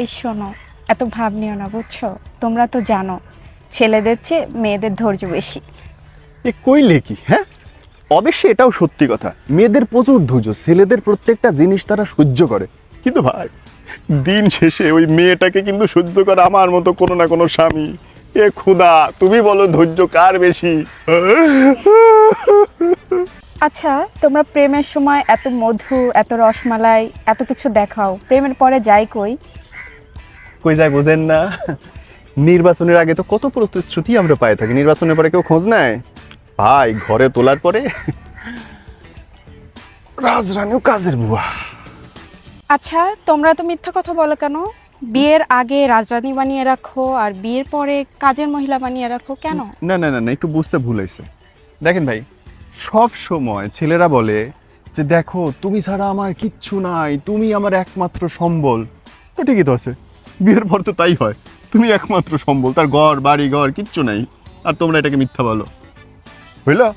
এই শোনো এত ভাব নিও না বুঝছ? তোমরা তো জানো ছেলেদের চেয়ে মেয়েদের ধৈর্য বেশি। এ কইলে কি হ্যাঁ? অবশ্যই এটাও সত্যি কথা। মেয়েদের প্রচুর ধৈর্য ছেলেদের প্রত্যেকটা জিনিস তারা সহ্য করে। কিন্তু ভাই দিন শেষে ওই মেয়েটাকে কিন্তু সহ্য করে আমার মতো কোনো না কোনো স্বামী। এ খুদা তুমি বলো ধৈর্য কার বেশি? আচ্ছা তোমরা প্রেমের সময় এত মধু এত রসমালাই এত কিছু দেখাও। প্রেমের পরে যাই কই কই যায় বোঝেন না। নির্বাচনের আগে তো কত প্রতিশ্রুতি আমরা পাই থাকি নির্বাচনের পরে কেউ খোঁজ নেয়? ভাই ঘরে তোলার পরে? রাজরানীও কাজের বুয়া। আচ্ছা তোমরা তো মিথ্যা কথা বলো কেন? বিয়ের আগে রাজরানী বানিয়ে রাখো আর বিয়ের পরে কাজের মহিলা বানিয়ে রাখো কেন? না না না না একটু বুঝতে ভুল হয়েছে। দেখেন ভাই সব সময় ছেলেরা বলে যে দেখো তুমি ছাড়া আমার কিচ্ছু নাই তুমি আমার একমাত্র সম্বল। তো ঠিকই তো আছে। বিয়ের পর তো তাই হয়। তুমি একমাত্র সম্বল তার ঘর বাড়ি ঘর কিচ্ছু নাই। আর তোমরা এটাকে মিথ্যা বলো। হইল?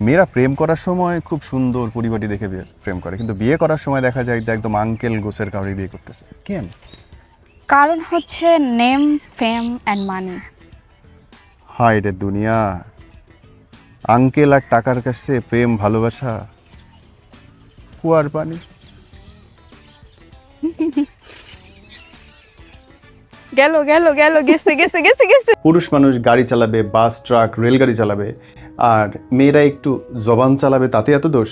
মেয়েরা প্রেম করার সময় খুব সুন্দর পরিবারটি দেখে বিয়ে প্রেম করে। কিন্তু বিয়ে করার সময় দেখা যায় যে একদম আঙ্কেল গোছের কাউরি বিয়ে করতেছে। কেন? কারণ হচ্ছে নেম ফেম অ্যান্ড মানি হায় রে দুনিয়া। আঙ্কেল আর টাকার কাছে প্রেম ভালোবাসা কুয়ার পানি। গেল গেল গেল গেছে গেছে গেছে গেছে। পুরুষ মানুষ গাড়ি চালাবে বাস ট্রাক রেলগাড়ি চালাবে আর মেয়েরা একটু জবান চালাবে তাতে এত দোষ?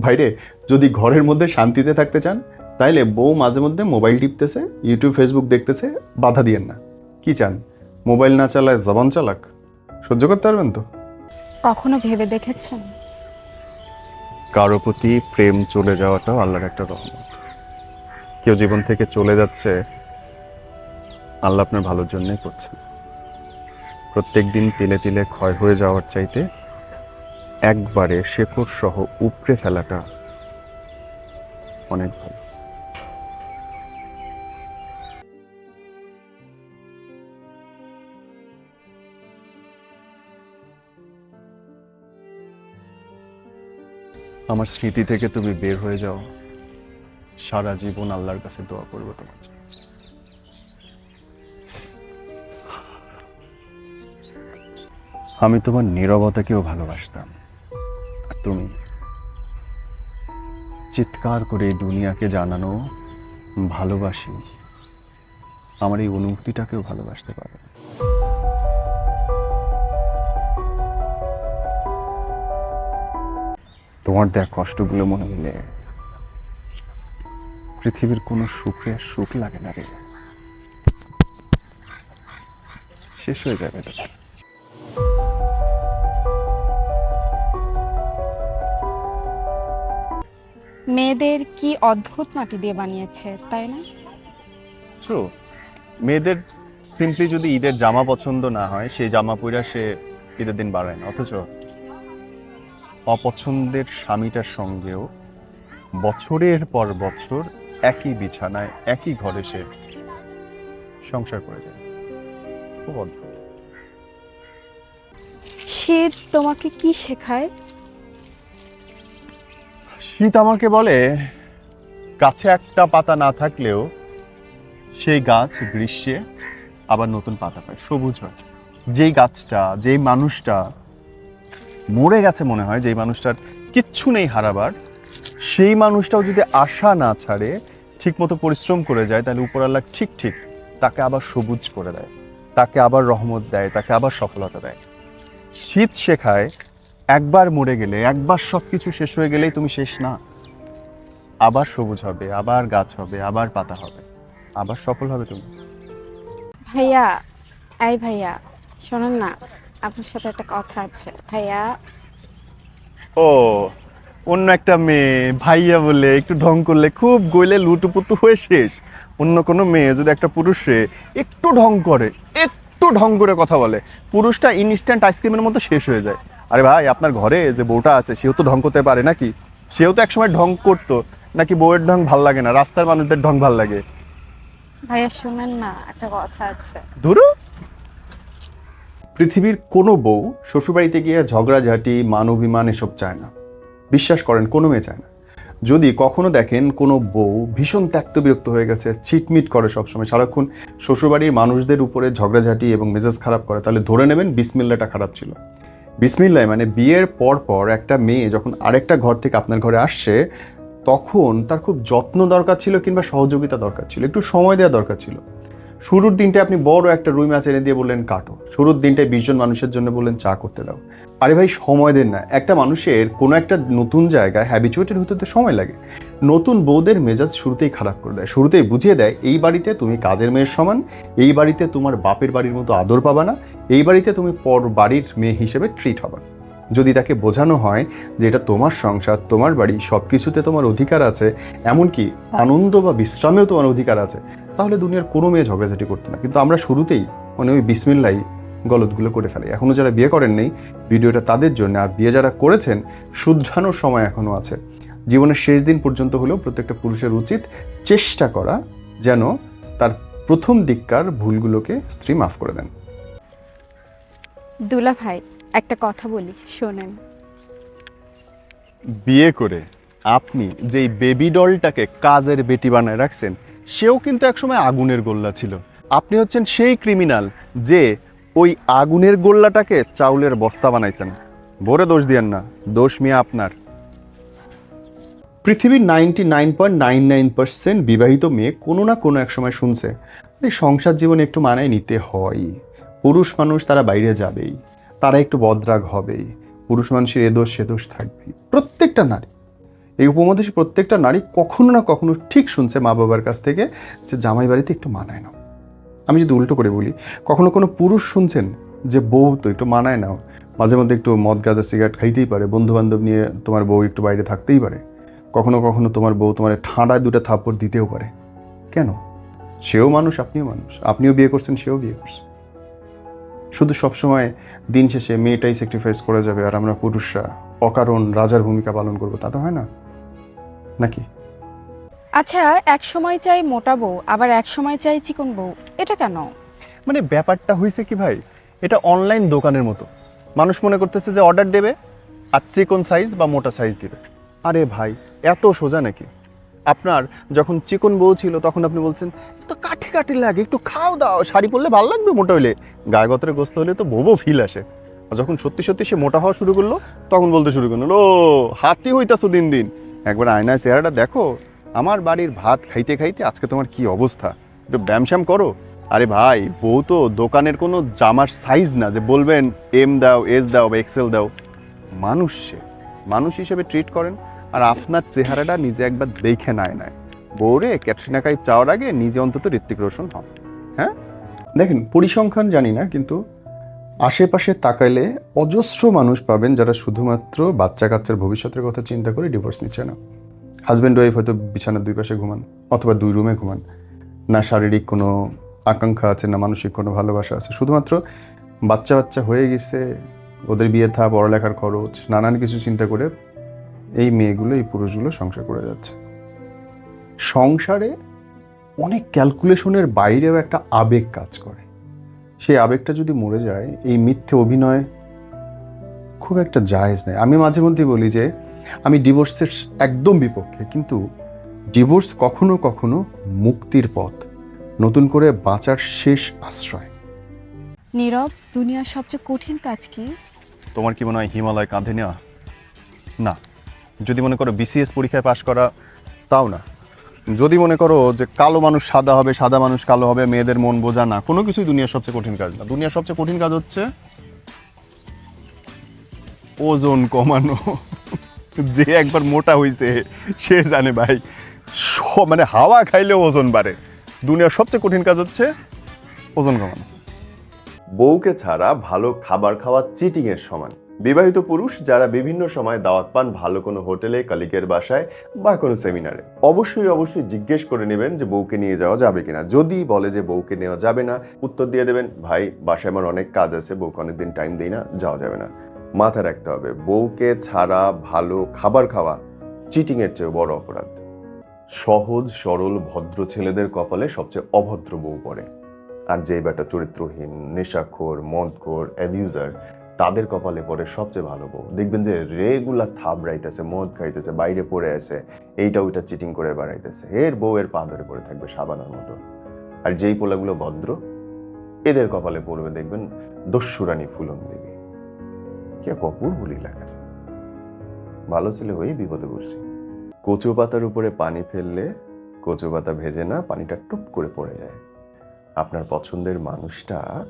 ভাইরে যদি ঘরের মধ্যে শান্তিতে থাকতে চান তাইলে বউ মাঝে মধ্যে মোবাইল টিপতেছে ইউটিউব ফেসবুক দেখতেছে বাধা দিয়েন না। কি চান? মোবাইল না চালায় জবান চালাক? সহ্য করতে পারবেন তো? কখনো ভেবে দেখেছেন? কারও প্রতি প্রেম চলে যাওয়াটাও আল্লাহর একটা রহমত। কেউ জীবন থেকে চলে যাচ্ছে আল্লাহ আপনার ভালোর জন্যই করছেন। প্রত্যেক দিন তিলে তিলে ক্ষয় হয়ে যাওয়ার চাইতে একবারে শেকড় সহ উপড়ে ফেলাটা অনেক ভালো। আমার স্মৃতি থেকে তুমি বের হয়ে যাও। সারা জীবন আল্লাহর কাছে দোয়া করব তোমার জন্য। আমি তোমার নীরবতাকেও ভালোবাসতাম। আর তুমি চিৎকার করে দুনিয়াকে জানানো ভালোবাসি আমার এই অনুভূতিটাকেও ভালোবাসতে পারো তোমার দেখ কষ্টগুলো মনে হলে পৃথিবীর কোনো সুখে সুখ লাগে না রে। শেষ হয়ে যাবে তো মেয়েদের কি অদ্ভুত মাটি দিয়ে বানিয়েছে তাই না? ট্রু মেয়েদের সিম্পলি যদি ঈদের জামা পছন্দ না হয় সেই জামা পইরা সে ঈদের দিন বাড়ায় না অথচ অপছন্দের স্বামীটার সঙ্গেও বছরের পর বছর একই বিছানায় একই ঘরে সে সংসার করে যায়। খুব অদ্ভুত। শীত তোমাকে কি শেখায়? শীত আমাকে বলে গাছে একটা পাতা না থাকলেও সেই গাছ গ্রীষ্মে আবার নতুন পাতা পায়, সবুজ হয়। যেই গাছটা, যেই মানুষটা মরে গেছে মনে হয়, যেই মানুষটার কিচ্ছু নেই হারাবার, সেই মানুষটাও যদি আশা না ছাড়ে, ঠিকমতো পরিশ্রম করে যায়, তাহলে উপরাল্লা ঠিক ঠিক তাকে আবার সবুজ করে দেয়, তাকে আবার রহমত দেয়, তাকে আবার সফলতা দেয়। শীত শেখায় একবার মরে গেলে একবার সব কিছু শেষ হয়ে গেলেই তুমি শেষ না। আবার সবুজ হবে আবার গাছ হবে আবার পাতা হবে আবার সফল হবে তুমি। ভাইয়া এই ভাইয়া শোনেন না আপনার সাথে একটা কথা আছে। ভাইয়া। ও অন্য একটা মেয়ে ভাইয়া বলে একটু ঢং করলে খুব গইলে লুটুপুতু হয়ে শেষ। অন্য কোনো মেয়ে যদি একটা পুরুষে একটু ঢং করে একটু ঢং করে কথা বলে পুরুষটা ইনস্ট্যান্ট আইসক্রিমের মতো শেষ হয়ে যায়। আরে ভাই আপনার ঘরে যে বউটা আছে সেও তো ঢং করতে পারে নাকি? সেও তো একসময় ঢং করতো। নাকি বউয়ের ঢং ভালো লাগে না? রাস্তার মানুষদের ঢং ভালো লাগে। ভাইয়া শুনেন না একটা কথা আছে। ধরো! পৃথিবীর কোনো বউ শ্বশুরবাড়িতে গিয়ে ঝগড়াঝাটি মান অভিমান এসব চায় না। বিশ্বাস করেন কোনো মেয়ে চায় না। যদি কখনো দেখেন কোনো বউ ভীষণ ত্যক্ত বিরক্ত হয়ে গেছে চিটমিট করে সবসময় সারাক্ষণ শ্বশুরবাড়ির মানুষদের উপরে ঝগড়াঝাটি এবং মেজাজ খারাপ করে তাহলে ধরে নেবেন বিসমিল্লাটা খারাপ ছিল। বিসমিল্লায় মানে বিয়ের পর পর একটা মেয়ে যখন আরেকটা ঘর থেকে আপনার ঘরে আসছে, তখন তার খুব যত্ন দরকার ছিল কিংবা সহযোগিতা দরকার ছিল, একটু সময় দেওয়া দরকার ছিল। শুরুর দিনটা আপনি বড় একটা রুই মাছ এনে দিয়ে বললেন, কাটো। শুরুর দিনটায় বিশজন মানুষের জন্য বললেন, চা করতে দাও। আরে ভাই, সময় দেন না। একটা মানুষের কোনো একটা নতুন জায়গায় হ্যাবিচুয়েটেড হতে তো সময় লাগে। নতুন বউদের মেজাজ শুরুতেই খারাপ করে দেয়। শুরুতেই বুঝিয়ে দেয়, এই বাড়িতে তুমি কাজের মেয়ের সমান, এই বাড়িতে তোমার বাপের বাড়ির মতো আদর পাবা না, এই বাড়িতে তুমি পর বাড়ির মেয়ে হিসেবে ট্রিট হবা। যদি তাকে বোঝানো হয় যে এটা তোমার সংসার, তোমার বাড়ি সব কিছুতে তোমার অধিকার আছে, এমনকি আনন্দ বা বিশ্রামেও তোমার অধিকার আছে, তাহলে দুনিয়ার কোনো মেয়ে ঝগড়াঝাটি করতো না। কিন্তু আমরা শুরুতেই মানে ওই বিসমিল্লাই গলতগুলো করে ফেলি। এখনও যারা বিয়ে করেন নেই ভিডিওটা তাদের জন্য। আর বিয়ে যারা করেছেন শুধরানোর সময় এখনও আছে। জীবনের শেষ দিন পর্যন্ত হলেও প্রত্যেকটা পুরুষের উচিত চেষ্টা করা যেন তার প্রথম দিককার ভুলগুলোকে স্ত্রী মাফ করে দেন। দুলা ভাই একটা কথা বলি শোনেন। বিয়ে করে আপনি যেই বেবি ডলটাকে কাজের বেটি বানায় রাখছেন সেও কিন্তু একসময় আগুনের গোল্লা ছিল। আপনি হচ্ছেন সেই ক্রিমিনাল যে ওই আগুনের গোল্লাটাকে চাউলের বস্তা বানাইছেন। ভোরে দোষ দিয়েন না, দোষ মিয়া আপনার। পৃথিবীর ninety nine point nine nine percent বিবাহিত মেয়ে কোনো না কোনো এক সময় শুনছে এই সংসার জীবনে একটু মানায় নিতে হয়। পুরুষ মানুষ তারা বাইরে যাবেই, তারা একটু বদরাগ হবেই, পুরুষ মানুষের এ দোষ সে দোষ থাকবেই। প্রত্যেকটা নারী, এই উপমহাদেশে প্রত্যেকটা নারী কখনো না কখনো ঠিক শুনছে মা বাবার কাছ থেকে যে জামাই বাড়িতে একটু মানায় নাও। আমি যদি উল্টো করে বলি, কখনো কোনো পুরুষ শুনছেন যে বউ তো একটু মানায় নাও, মাঝে মধ্যে একটু মদ গাঁজা সিগারেট খাইতেই পারে বন্ধু বান্ধব নিয়ে তোমার বউ একটু বাইরে থাকতেই পারে, কখনো কখনো তোমার বউ তোমার ঠান্ডায় দুটো থাপ্পড় দিতেও পারে। কেন? সেও মানুষ, আপনিও মানুষ, আপনিও বিয়ে করছেন, সেও বিয়ে করছে। শুধু সবসময় দিন শেষে মেয়েটাই স্যাক্রিফাইস করে যাবে আর আমরা পুরুষরা অকারণ রাজার ভূমিকা পালন করব, তা তো হয় না? নাকি? আচ্ছা এক সময় চাই মোটা বউ, আবার এক সময় চাই চিকন বউ, এটা কেন? মানে ব্যাপারটা হয়েছে কি ভাই, এটা অনলাইন দোকানের মতো। মানুষ মনে করতেছে যে অর্ডার দেবে, আর চিকন সাইজ বা মোটা সাইজ দেবে। আরে ভাই, এত সোজা নাকি? আপনার যখন চিকন বউ ছিল, তখন আপনি বলছেন তো কাঠি কাঠি লাগে, একটু খাও দাও, শাড়ি পরলে ভালো লাগবে মোটা হইলে। গায়ে গতরে গোস্ত হলে তো বউ ফিল আসে। আর যখন সত্যি সত্যি সে মোটা হওয়া শুরু করল, তখন বলতে শুরু করল ও হাতি হইতাছো দিন দিন। একবার আয়নায় চেহারাটা দেখো আমার বাড়ির ভাত খাইতে খাইতে আজকে তোমার কি অবস্থা? একটু ব্যায়াম শ্যাম করো? আরে ভাই, বউ তো দোকানের কোনো জামার সাইজ না, যে বলবেন এম দাও এস দাও বা এক্সেল দাও। মানুষ সে। মানুষ হিসেবে ট্রিট করেন, আর আপনার চেহারাটা নিজে একবার দেখে নেয় নেয় বউরে ক্যাটরিনা কাইফ চাওয়ার আগে নিজে অন্তত ঋত্বিক রোশন হন। হ্যাঁ? দেখেন, পরিসংখ্যান জানি না, কিন্তু আশেপাশে তাকাইলে অজস্র মানুষ পাবেন যারা শুধুমাত্র বাচ্চা কাচ্চার ভবিষ্যতের কথা চিন্তা করে ডিভোর্স নিচ্ছে না। হাজব্যান্ড ওয়াইফ হয়তো বিছানার দুই পাশে ঘুমান, অথবা দুই রুমে ঘুমান। না শারীরিক কোনো আকাঙ্ক্ষা আছে, না মানসিক কোনো ভালোবাসা আছে। শুধুমাত্র বাচ্চা বাচ্চা হয়ে গেছে, ওদের বিয়ে থা, পড়ালেখার খরচ, নানান কিছু চিন্তা করে এই মেয়েগুলো, এই পুরুষগুলো সংসার করে যাচ্ছে। সংসারে অনেক ক্যালকুলেশনের বাইরেও একটা আবেগ কাজ করে। সেই আবেগটা যদি মরে যায়, এই মিথ্যে অভিনয় খুব একটা জায়েজ নেই। আমি মাঝে মধ্যেই বলি যে আমি ডিভোর্সের একদম বিপক্ষে কিন্তু ডিভোর্স কখনো কখনো মুক্তির পথ নতুন করে বাঁচার শেষ আশ্রয়। নীরব দুনিয়ার সবচেয়ে কঠিন কাজ কি? তোমার কি মনে হয় হিমালয় কাঁধে নেওয়া? না। যদি মনে করো বিসিএস পরীক্ষায় পাশ করা তাও না। যদি মনে করো যে কালো মানুষ সাদা হবে সাদা মানুষ কালো হবে মেয়েদের মন বোঝা না কোনো কিছুই দুনিয়ার সবচেয়ে কঠিন কাজ না। দুনিয়ার সবচেয়ে কঠিন কাজ হচ্ছে ওজন কমানো। যে একবার মোটা হইছে, সে জানে ভাই। মানে হাওয়া খাইলেও ওজন বাড়ে। দুনিয়ার সবচেয়ে কঠিন কাজ হচ্ছে ওজন কমানো। বউকে ছাড়া ভালো খাবার খাওয়া চিটিং এর সমান। বিবাহিত পুরুষ যারা বিভিন্ন সময় দাওয়াত পান ভালো কোনো হোটেলে, কালিকের বাসায় বা কোনো সেমিনারে। অবশ্যই অবশ্যই জিজ্ঞেস করে নেবেন যে বউকে নিয়ে যাওয়া যাবে কিনা। যদি বলে যে বউকে নেওয়া যাবে না, উত্তর দিয়ে দেবেন, ভাই, বাসায় আমার অনেক কাজ আছে, বউকে অনেকদিন টাইম দিই না, যাওয়া যাবে না। মাথায় রাখতে হবে। বউকে ছাড়া ভালো খাবার খাওয়া চিটিং এর চেয়ে বড় অপরাধ। সহজ, সরল, ভদ্র ছেলেদের কপালে সবচেয়ে অভদ্র বউ পড়ে। আর যে বেটা চরিত্রহীন, নেশাখোর, মদখোর অ্যাবিউজার তাদের কপালে পড়ে সবচেয়ে ভালো বউ। দেখবেন যে রেগুলার থাবড়াইতেছে, মদ খাইতেছে, বাইরে পড়ে আছে, এইটা ওইটা চিটিং করে বেড়াইতেছে। এর বউ এর পা ধরে পড়ে থাকবে সাবানার মতো। আর যেই পোলাগুলো ভদ্র, এদের কপালে পড়বে দেখবেন দস্যুরানী ফুলন দেবী কে কপুর বলি লাগা ভালো ছেলে হয়েই বিপদে পড়ছি। কচু পাতার উপরে পানি ফেললে কচু পাতা ভেজে না পানিটা টুপ করে পড়ে যায়। আপনার পছন্দের মানুষটা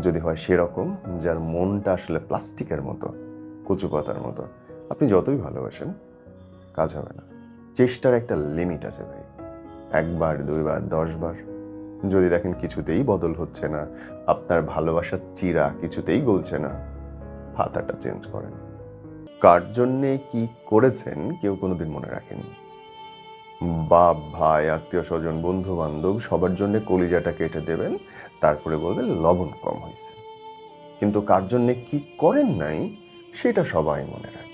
যদি হয় সেরকম, যার মনটা আসলে প্লাস্টিকের মতো, কচু পাতার মতো। আপনি যতই ভালোবাসেন, কাজ হবে না। চেষ্টার একটা লিমিট আছে ভাই। একবার, দুইবার, দশবার। যদি দেখেন কিছুতেই বদল হচ্ছে না, আপনার ভালোবাসার চিরা কিছুতেই গলছে না। হাতাটা চেঞ্জ করেন। কার জন্যে কি করেছেন কেউ কোনোদিন মনে রাখেনি। বাপ, ভাই, আত্মীয় স্বজন বন্ধু বান্ধব সবার জন্য কলিজাটা কেটে দেবেন, তারপরে বলবেন লবণ কম হয়েছে। কিন্তু কার জন্যে কি করেন নাই, সেটা সবাই মনে রাখে।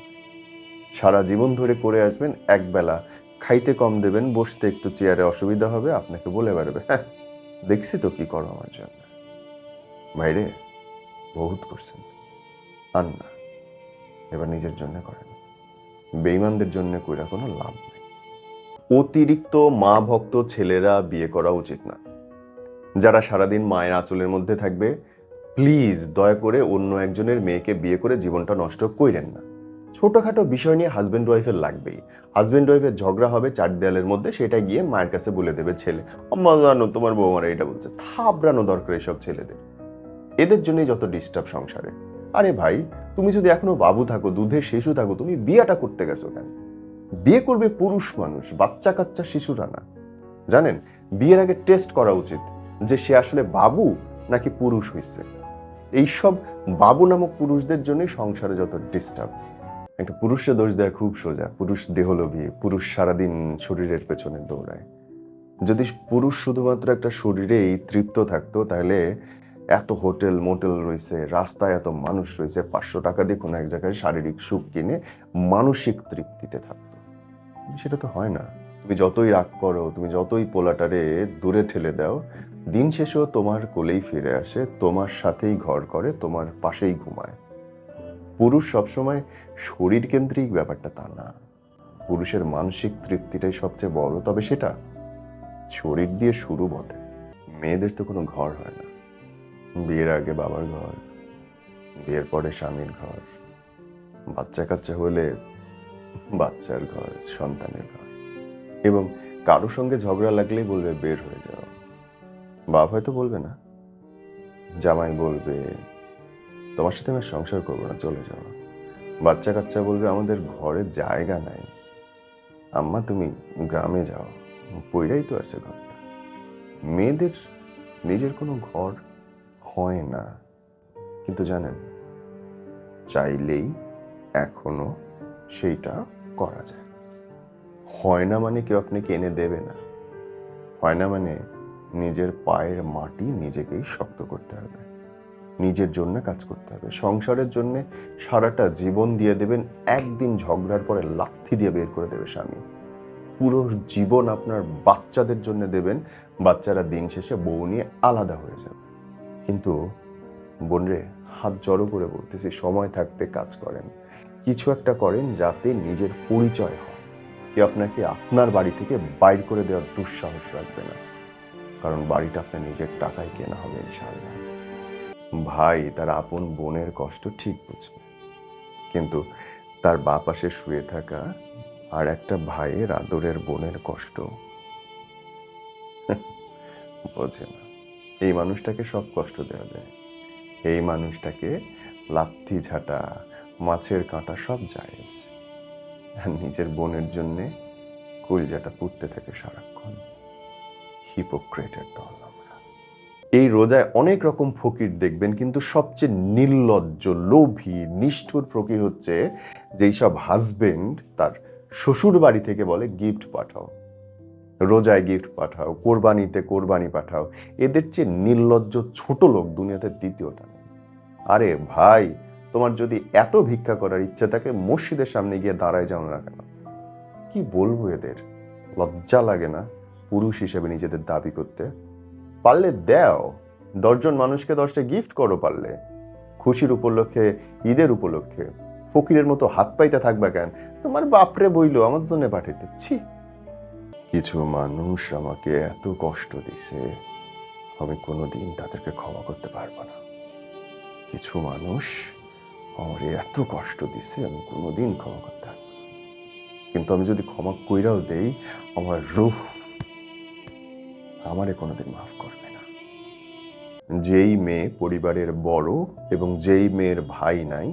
সারা জীবন ধরে করে আসবেন, একবেলা খাইতে কম দেবেন, বসতে একটু চেয়ারে অসুবিধা হবে, আপনাকে বলে বেড়াবে। হ্যাঁ দেখছি তো কি করো আমার জন্য। ভাইরে, বহুত করছেন। আর না। এবার নিজের জন্য করেন। বেইমানদের জন্য কইরা কোনো লাভ নেই। অতিরিক্ত মা ভক্ত ছেলেরা বিয়ে করা উচিত না। যারা সারাদিন মায়ের আঁচলের মধ্যে থাকবে, প্লিজ দয়া করে অন্য একজনের মেয়েকে বিয়ে করে জীবনটা নষ্ট কইরেন না। ছোটখাটো বিষয় নিয়ে হাজব্যান্ড ওয়াইফের লাগবেই। হাজব্যান্ড ওয়াইফের ঝগড়া হবে চার দেয়ালের মধ্যে, সেটা গিয়ে মায়ের কাছে বলে দেবে ছেলে, আম্মা জানো তোমার বৌমারা এটা বলছে। থাবড়ানো দরকার এসব ছেলেদের। এদের জন্যই যত ডিস্টার্ব সংসারে। আরে ভাই, তুমি যদি এখনও বাবু থাকো দুধের শিশু থাকো, তুমি বিয়েটা করতে গেছো কেন? বিয়ে করবে পুরুষ মানুষ, বাচ্চা কাচ্চা শিশুরা না। জানেন, বিয়ের আগে টেস্ট করা উচিত যে সে আসলে বাবু নাকি পুরুষ হয়েছে এইসব বাবু নামক পুরুষদের জন্যই সংসারে যত ডিস্টার্ব একটা পুরুষের দোষ দেওয়া খুব সোজা। পুরুষ দেহলোভী, পুরুষ সারাদিন শরীরের পেছনে দৌড়ায়। যদি পুরুষ শুধুমাত্র একটা শরীরেই তৃপ্ত থাকতো, তাহলে এত হোটেল, মোটেল রয়েছে, রাস্তায় এত মানুষ রয়েছে, পাঁচশো টাকা দিয়ে কোনো এক জায়গায় শারীরিক সুখ কিনে মানসিক তৃপ্তিতে থাকতো। সেটা তো হয় না। তুমি যতই রাগ করো, তুমি যতই পোলাটারে দূরে ঠেলে দাও, দিন শেষেও তোমার কোলেই ফিরে আসে, তোমার সাথেই ঘর করে, তোমার পাশেই ঘুমায়। পুরুষ সবসময় শরীর কেন্দ্রিক ব্যাপারটা তা না। পুরুষের মানসিক তৃপ্তিটাই সবচেয়ে বড়, তবে সেটা শরীর দিয়ে শুরু বটে। মেয়েদের তো কোনো ঘর হয় না। বিয়ের আগে বাবার ঘর, বিয়ের পরে স্বামীর ঘর, বাচ্চা কাচ্চা হলে বাচ্চার ঘর, সন্তানের ঘর। এবং কারোর সঙ্গে ঝগড়া লাগলেই বলবে, বের হয়ে যাও। বাপ হয়তো বলবে না। জামাই বলবে, তোমার সাথে আমি সংসার করব না, চলে যাও। বাচ্চা কাচ্চা বলবে, আমাদের ঘরে জায়গা নাই। আম্মা, তুমি গ্রামে যাও। পইরাই তো আছে ঘরটা। মেয়েদের নিজের কোনো ঘর হয় না। কিন্তু জানেন, চাইলেই এখনও সেইটা করা যায়। হয় না মানে কেউ আপনাকে এনে দেবে না। হয় না মানে নিজের পায়ের মাটি নিজেকেই শক্ত করতে হবে। নিজের জন্য কাজ করতে হবে। সংসারের জন্য সারাটা জীবন দিয়ে দেবেন, একদিন ঝগড়ার পরে লাথি দিয়ে বের করে দেবে স্বামী। পুরো জীবন আপনার বাচ্চাদের জন্য দেবেন, বাচ্চারা দিন শেষে বউ নিয়ে আলাদা হয়ে যাবে। কিন্তু বোনরে হাত জড়ো করে বলতেছি, সময় থাকতে কাজ করেন। কিছু একটা করেন যাতে নিজের পরিচয় হয়। কেউ আপনাকে আপনার বাড়ি থেকে বাইর করে দেওয়ার দুঃসাহস রাখবে না। কারণ বাড়িটা আপনার নিজের টাকায় কেনা হবে ইনশাআল্লাহ। ভাই, তার আপন বোনের কষ্ট ঠিক বুঝবে। কিন্তু তার বা পাশে শুয়ে থাকা আর একটা ভাইয়ের আদরের বোনের কষ্ট বোঝে না। এই মানুষটাকে সব কষ্ট দেওয়া যায়। এই মানুষটাকে লাথি ঝাঁটা, মাছের কাঁটা সব জায়েজ। আর নিজের বোনের জন্যে কলজাটা পুড়তে থাকে সারাক্ষণ। হিপোক্রেটের দল এই রোজায় অনেক রকম ফকির দেখবেন, কিন্তু সবচেয়ে নির্লজ্জ, লোভী, নিষ্ঠুর ফকির হচ্ছে যেই সব হাজবেন্ড তার শ্বশুর বাড়ি থেকে বলে গিফট পাঠাও। রোজায় গিফট পাঠাও, কোরবানিতে কোরবানি পাঠাও। এদের চেয়ে নির্লজ্জ ছোট লোক দুনিয়াতে দ্বিতীয়টা আরে ভাই, তোমার যদি এত ভিক্ষা করার ইচ্ছে থাকে, মসজিদের সামনে গিয়ে দাঁড়ায় যাও না কেন? কি বলব এদের? লজ্জা লাগে না পুরুষ হিসেবে নিজেদের দাবি করতে? পারলে দেও, দশজন মানুষকে দশটা গিফট করো পারলে। খুশির উপলক্ষে, ঈদের উপলক্ষে, ফকিরের মতো হাত পাইতে থাকবা কেন? তোমার বাপরে বইলো আমার জন্য পাঠাইতে। ছি। কিছু মানুষ আমাকে এত কষ্ট দিছে, আমি কোনোদিন তাদেরকে ক্ষমা করতে পারব না। কিছু মানুষ আমার এত কষ্ট দিছে, আমি কোনোদিন ক্ষমা করতে পারব কিন্তু আমি যদি ক্ষমা কইরাও দেই, আমার রুহ আমারে কোনোদিন মাফ করবে না। যেই মেয়ে পরিবারের বড় এবং যেই মেয়ের ভাই নাই,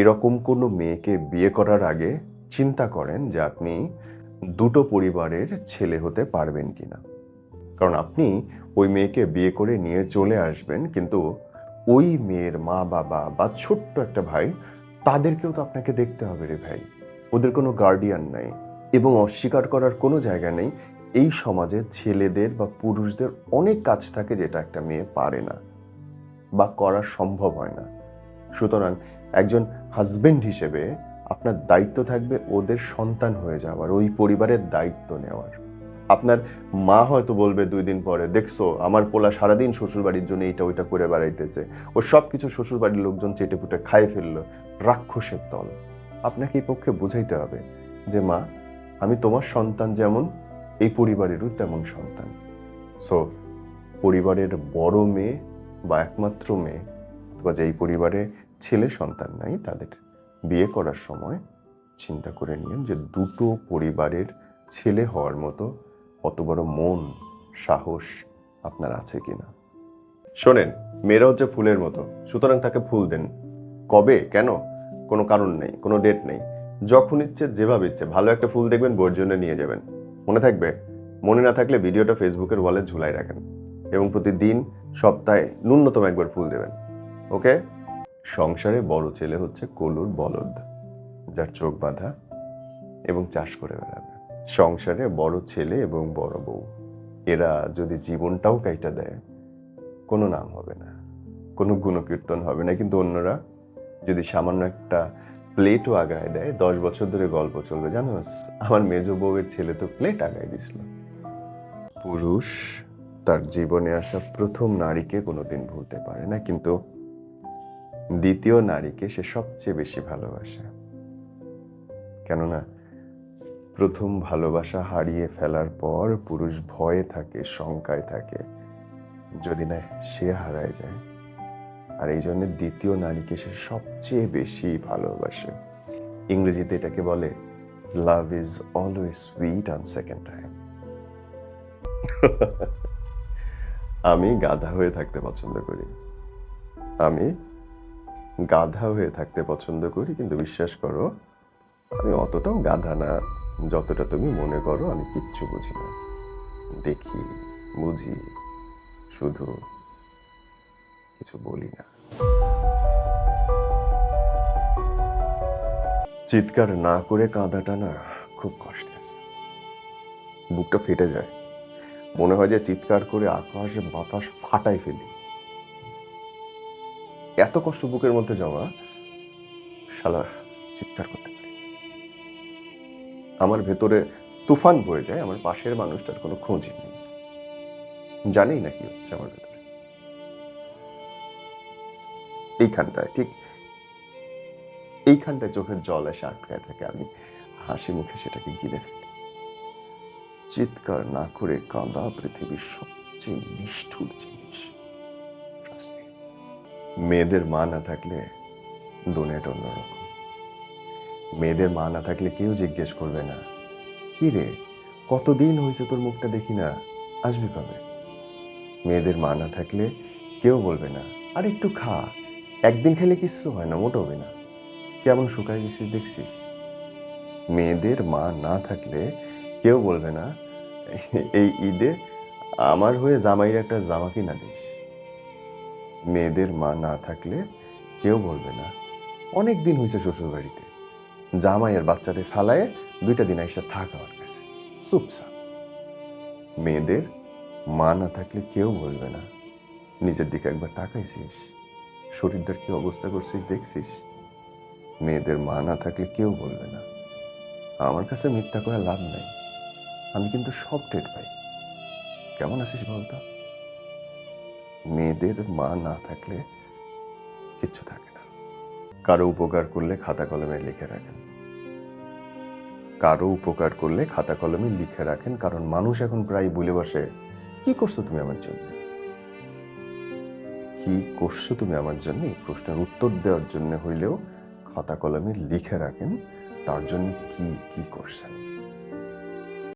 এরকম কোনো মেয়েকে বিয়ে করার আগে চিন্তা করেন যে আপনি দুটো পরিবারের ছেলে হতে পারবেন কিনা। কারণ আপনি ওই মেয়েকে বিয়ে করে নিয়ে চলে আসবেন, কিন্তু ওই মেয়ের মা বাবা বা ছোট্ট একটা ভাই, তাদেরকেও তো আপনাকে দেখতে হবে রে ভাই। ওদের কোনো গার্ডিয়ান নাই এবং অস্বীকার করার কোনো জায়গা নেই। এই সমাজে ছেলেদের বা পুরুষদের অনেক কাজ থাকে যেটা একটা মেয়ে পারে না বা করা সম্ভব হয় না। সুতরাং একজন হাজবেন্ড হিসেবে আপনার দায়িত্ব থাকবে ওদের সন্তান হয়ে যাওয়ার, ওই পরিবারের দায়িত্ব নেওয়ার। আপনার মা হয়তো বলবে দুই দিন পরে, দেখছ, আমার পোলা সারাদিন শ্বশুর বাড়ির জন্য এইটা ওইটা করে বেড়াইতেছে। ও সব কিছু শ্বশুর বাড়ির লোকজন চেটে পুটে খায় ফেলল, রাক্ষসের দল। আপনাকে এই পক্ষে বুঝাইতে হবে যে, মা, আমি তোমার সন্তান যেমন, এই পরিবারেরও তেমন সন্তান। সো পরিবারের বড় মেয়ে বা একমাত্র মেয়ে, অথবা যেই পরিবারে ছেলে সন্তান নাই, তাদের বিয়ে করার সময় চিন্তা করে নিন যে দুটো পরিবারের ছেলে হওয়ার মতো অত বড় মন, সাহস আপনার আছে কিনা। শোনেন, মেয়েরা হচ্ছে ফুলের মতো, সুতরাং তাকে ফুল দেন। কবে? কেন? কোনো কারণ নেই, কোনো ডেট নেই। যখন ইচ্ছে, যেভাবে ইচ্ছে, ভালো একটা ফুল দেখবেন বোর জন্য নিয়ে যাবেন। মনে থাকবে? মনে না থাকলে ভিডিওটা ফেসবুকের ওয়ালে ঝুলাই রাখেন। এবং প্রতিদিন সপ্তাহে ন্যূনতম একবার ফুল দেবেন। ওকে? সংসারে বড় ছেলে হচ্ছে কলুর বলদ, যার চোখ বাঁধা এবং চাষ করে বেড়াবে। সংসারে বড় ছেলে এবং বড় বউ, এরা যদি জীবনটাও কাইটা দেয়, কোনো নাম হবে না, কোনো গুণকীর্তন হবে না। কিন্তু অন্যরা যদি সামান্য একটা প্লেটও আগায় দেয়, দশ বছর ধরে গল্প চলবে। জানো, আমার মেজ বউয়ের ছেলে তো প্লেট আগায় দিছিল। পুরুষ তার জীবনে আসা প্রথম নারীকে কোনোদিন ভুলতে পারে না, কিন্তু দ্বিতীয় নারীকে সে সবচেয়ে বেশি ভালোবাসে। কেননা, প্রথম ভালোবাসা হারিয়ে ফেলার পর পুরুষ ভয়ে থাকে, শঙ্কায় থাকে, যদি না সে হারায় যায়। আর এই জন্য দ্বিতীয় নারীকে সে সবচেয়ে বেশি ভালোবাসে। ইংরেজিতে এটাকে বলে love is always sweet on second time আমি গাধা হয়ে থাকতে পছন্দ করি। আমি গাধা হয়ে থাকতে পছন্দ করি, কিন্তু বিশ্বাস করো, আমি অতটাও গাধা না, যতটা তুমি মনে করো, আমি কিচ্ছু বুঝি না। দেখি, বুঝি, শুধু কিছু বলি না। চিৎকার না করে কাঁদাটা না খুব কষ্টের। বুকটা ফেটে যায়। মনে হয় যে চিৎকার করে আকাশ বাতাস ফাটাই ফেলি। এত কষ্ট বুকের মধ্যে জমা, শালা, চিৎকার করতে পারি। আমার ভেতরে তুফান বয়ে যায়, আমার পাশের মানুষটার কোনো খোঁজই নেই। জানি না কি হচ্ছে আমার ভেতরে। এইখানটায়, ঠিক এইখানটায় চোখের জল এসে আটকায় থাকে, আমি হাসি মুখে সেটাকে গিলে ফেলি। চিৎকার না করে কাঁদা পৃথিবীর সবচেয়ে নিষ্ঠুর জিনিস. মেয়েদের মা না থাকলে দুনিয়াটা অন্যরকম। মেয়েদের মা না থাকলে কেউ জিজ্ঞেস করবে না, কি রে, কতদিন হয়েছে তোর মুখটা দেখি না? আসবি কবে? মেয়েদের মা না থাকলে কেউ বলবে না, আর একটু খা, একদিন খেলে কিচ্ছু হয় না মোটো হবে না। কেমন শুকায় গেছিস দেখছিস? মেয়েদের মা না থাকলে কেউ বলবে না, এই ঈদে আমার হয়ে জামাইয়ের একটা জামা কিনা দিস। মেয়েদের মা না থাকলে কেউ বলবে না। অনেক দিন হয়েছে শ্বশুর বাড়িতে জামাইয়ের বাচ্চাটা ফালায় দুইটা দিন এসে থাক আমার কাছে। চুপচাপ মেয়েদের মা না থাকলে কেউ বলবে না। নিজের দিকে একবার তাকাইছিস। শরীরটার কি অবস্থা করছিস দেখছিস? মেয়েদের মা না থাকলে কেউ বলবে না। আমার কাছে মিথ্যা করে লাভ নাই। আমি কিন্তু সব টের পাই। কেমন আছিস বলতো? মেয়েদের মা না থাকলে কিচ্ছু থাকে না। কারও উপকার করলে খাতা কলমে লিখে রাখেন। কারও উপকার করলে খাতা কলমে লিখে রাখেন, কারণ মানুষ এখন প্রায় বলে বসে, কি করছ তুমি আমার জন্য? কি করছ তুমি আমার জন্য? এই প্রশ্নের উত্তর দেওয়ার জন্য হইলেও খাতা কলমে লিখে রাখেন, তার জন্য কি কি করছেন?